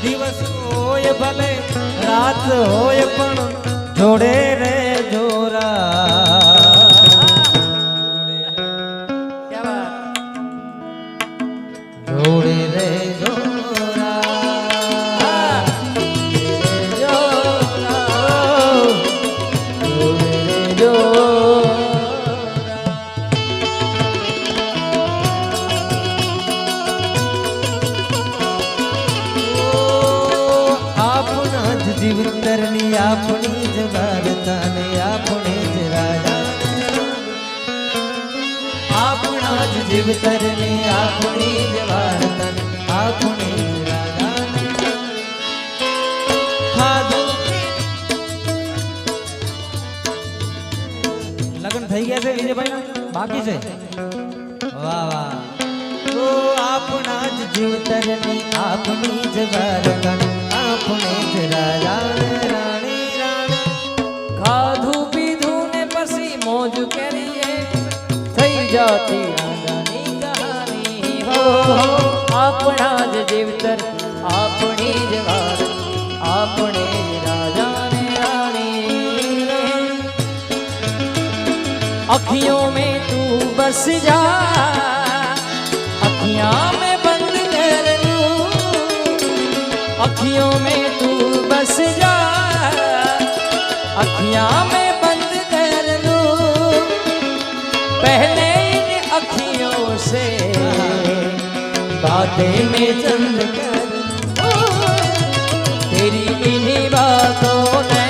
દિવસ હોય ભલે રાત હોય પણ જોડે રે જોરા જીવતરની આપણી જ વાર્તાને આપણે જ રાજા. આપણા જ જીવતરની આપણી જ વાર્તાને આપણે થઈ ગયા છે વિજયભાઈ બાકી છે? વાહ વાહ. આપણા જ જીવતરની આપણી જ વાર્તા આપણા જ જીવતર આપણી જ આપણે જ રાણી. અખિયો મેં તું બસ જા અખિયા अखियों में तू बस जा अखियां में बंद कर लूं पहले इन अखियों से बातें में चंद कर तेरी इन्हीं बातों ने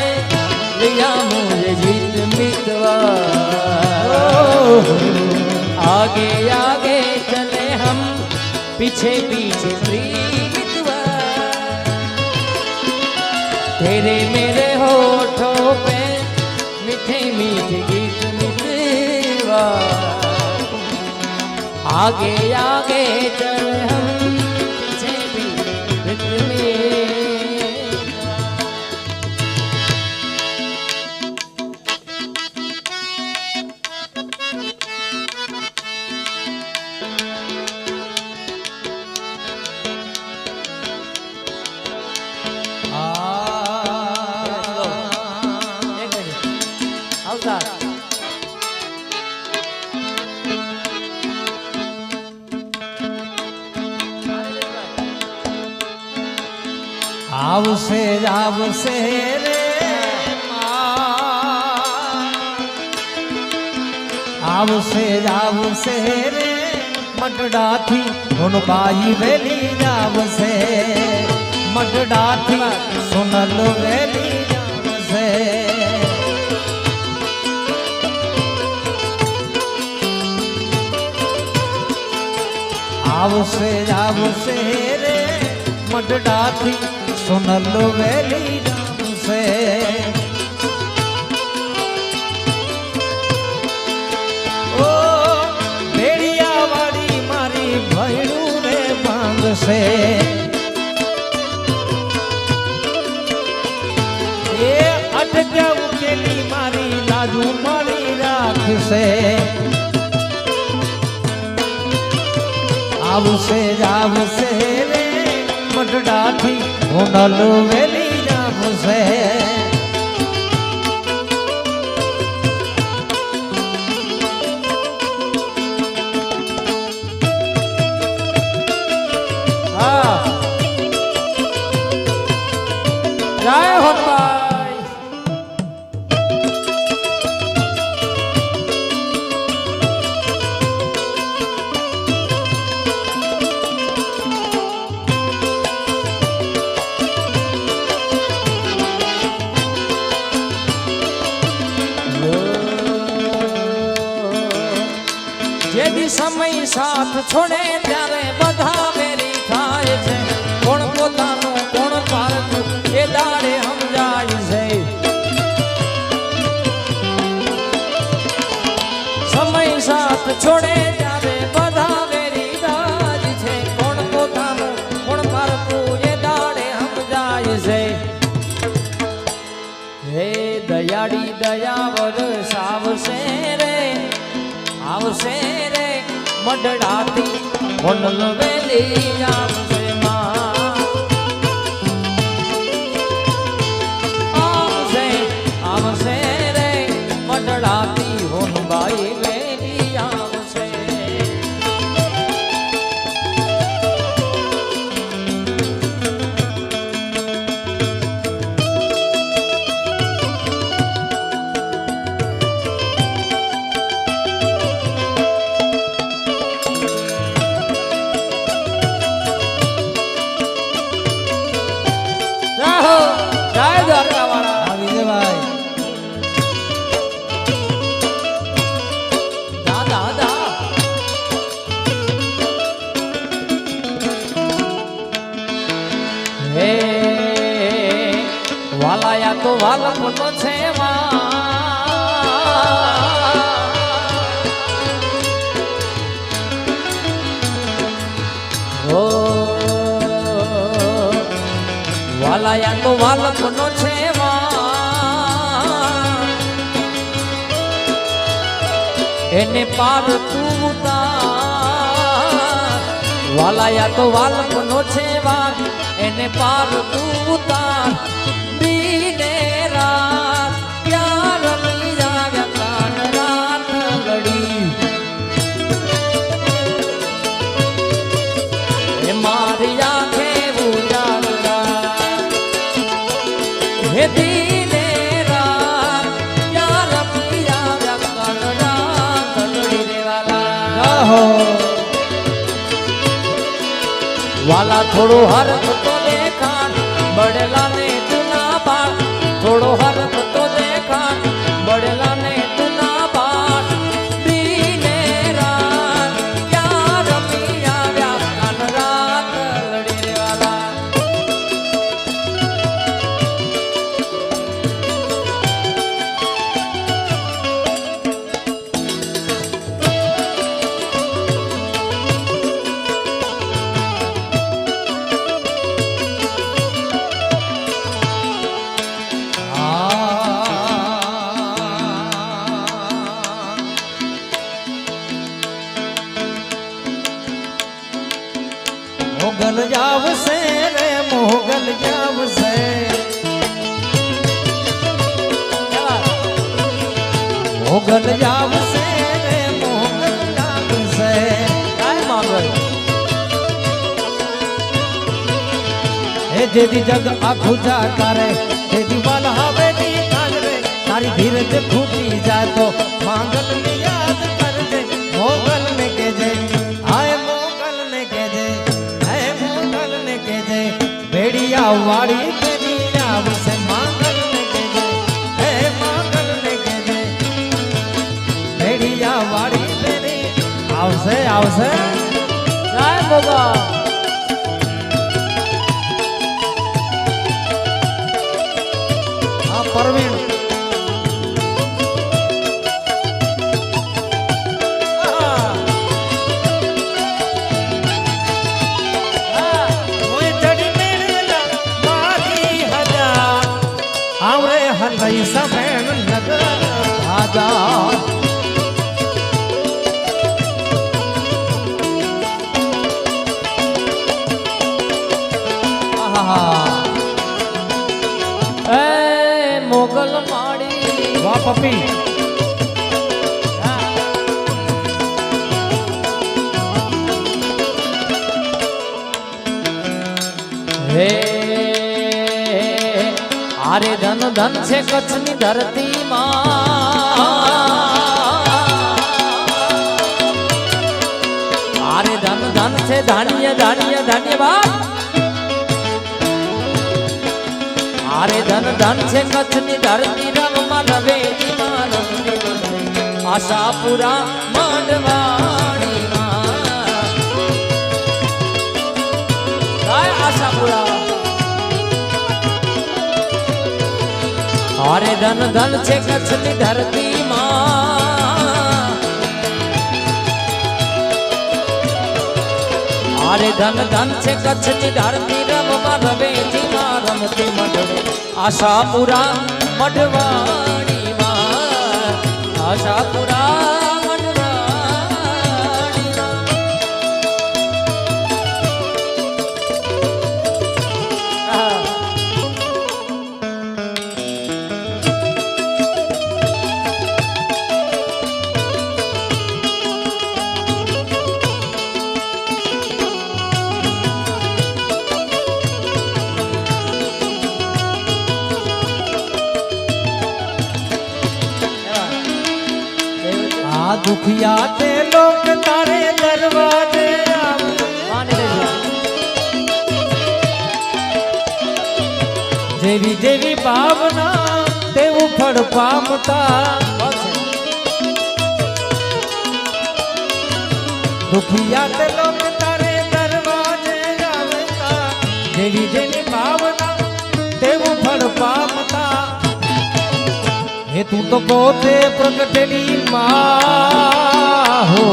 लिया मुझे जीत मितवा आगे आगे चले हम पीछे पीछे प्रीतवा तेरे मेरे होठों पे मीठे मीठे गीत मितवा आगे आगे चले हम આવશે રે આવશે આવશે રે મટડાથી ગુણબાઈ વેલી આવશે મટડાથી સોનલ વેલી આવશે આવશે આવશે જ આવશે રે મટડાથી સોનલ વેલી જામશે ઓ ભેડિયાવાળી મારી ભૈણું રે માંગશે એ અટક્યા ઉકેલી મારી લાજુ મળી રાખશે આવશે જ આવશે રે હું હોનલ વેલી સાથ છોડે ત્યારે બધા વેરી થાય છે. કોણ પોતાનું કોણ પારતું એ દાડે સમજાય છે. સમય સાથ છોડે ત્યારે બધા વેરી દાજ છે. કોણ પોતાનું કોણ પારતું એ દાડે સમજાય છે. હે દયાળી દયાવર સાવશે રે, આવશે મડડાથી હોનલ વેલી આવશે આવશે આવશે રે મડડાથી હોનબાઈ વે તો વાલપનો છે એને પાર તું ઉતાર. વાલાયા તો વાલપનો છે વા એને પાર તું ઉતાર. થોડો હાર તો મોગલ જાવશે રે, મોગલ જાવશે. મોગલ જાવશે રે, મોગલ જાવશે. કાય માંગો હે જેદી જગ આખું જાકારે, જેદી વાલ હવે દી કાંગરે, તારી ધીરજ ખૂટી જાય તો માંગલ યાદ વાળી તેની આવશે માંગલ ને કેજે હે માંગલ ને કેજે ભેડિયા વાળી આવશે. આવશે બોગા વાહ, પપ્પી. હે, આરે ધન ધન છે કચ્છની ધરતીમાં. આરે ધન ધન છે ધાન્ય ધાન્ય, ધન્યવાદ. આરે ધન ધન છે કચ્છની ધરતી રમતી રમતી આશાપુરા માંડવાણીમાં આશાપુરા અરે ધન ધન છે કચ્છની ધરતીમાં અરે ધન ધન છે કચ્છની ધરતી રમમાં રવેજીમાં રમતી મઢવે આશાપુરા મઢવાણીમાં આશાપુરા આ દુખિયા તે લોક તારે દરવાજે જેવી જેવી ભાવના તેવું ફળ પામતા. દુખિયા તે લોક તારે દરવાજે જેવી જેવી હે તું તો પોતે પ્રગટેલી મા હો.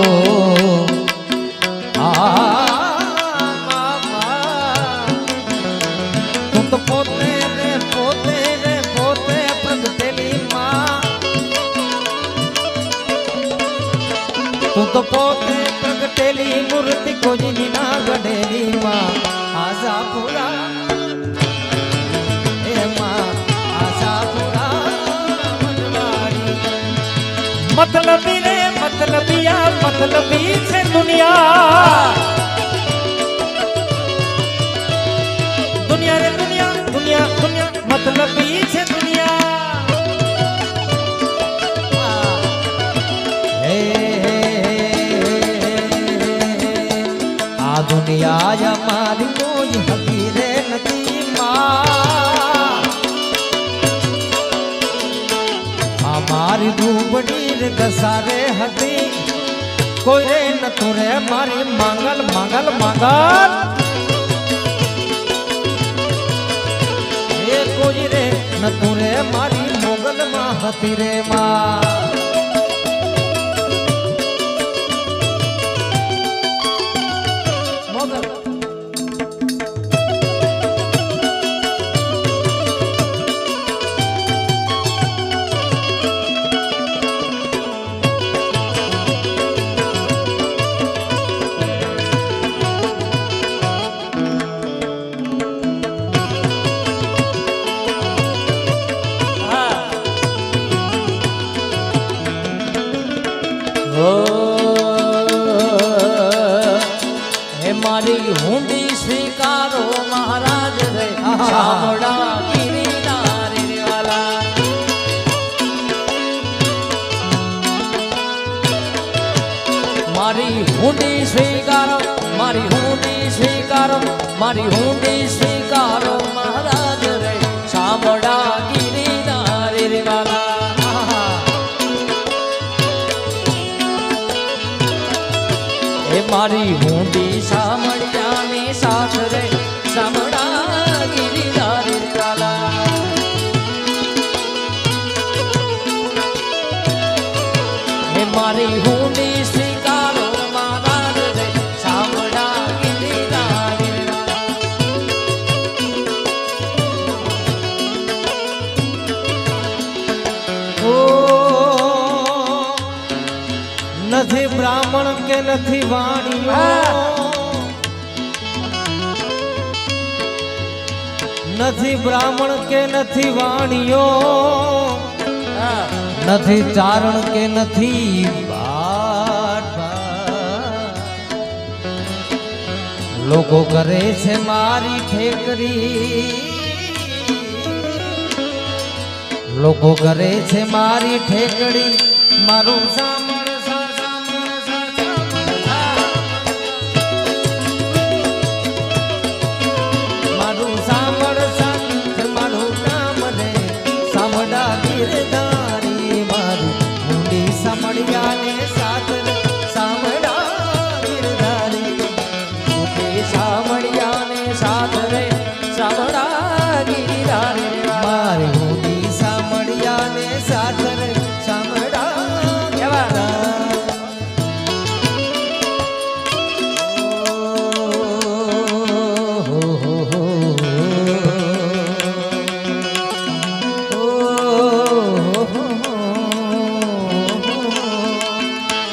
તું તો પોતે રે પોતે રે પોતે પ્રગટેલી મૂર્તિ કોજીની મતલબી રે મતલબિયા, મતલબી છે દુનિયા. દુનિયા રે દુનિયા દુનિયા દુનિયા, મતલબી છે દુનિયા. આ દુનિયા અમારી ધૂબડી રે ઘસારે હતી. કોઈ રે નતું રે મારી માંગલ માંગલ માંગલ. એ કોઈ રે નતું રે મારી મોગલ માં હતી રે માં. સ્વીકારો મારી હુંડી સ્વીકારો મહારાજ રે શામળા ગિરિનારી રે વાલા મારી હુંડી બ્રાહ્મણ કે નથી વાણીઓ નથી બ્રાહ્મણ કે નથી વાણીઓ હા નથી ચારણ કે નથી બાટ બાટ. લોકો કરે છે મારી ઠેકરી લોકો કરે છે મારી ઠેકડી મારું સામ रे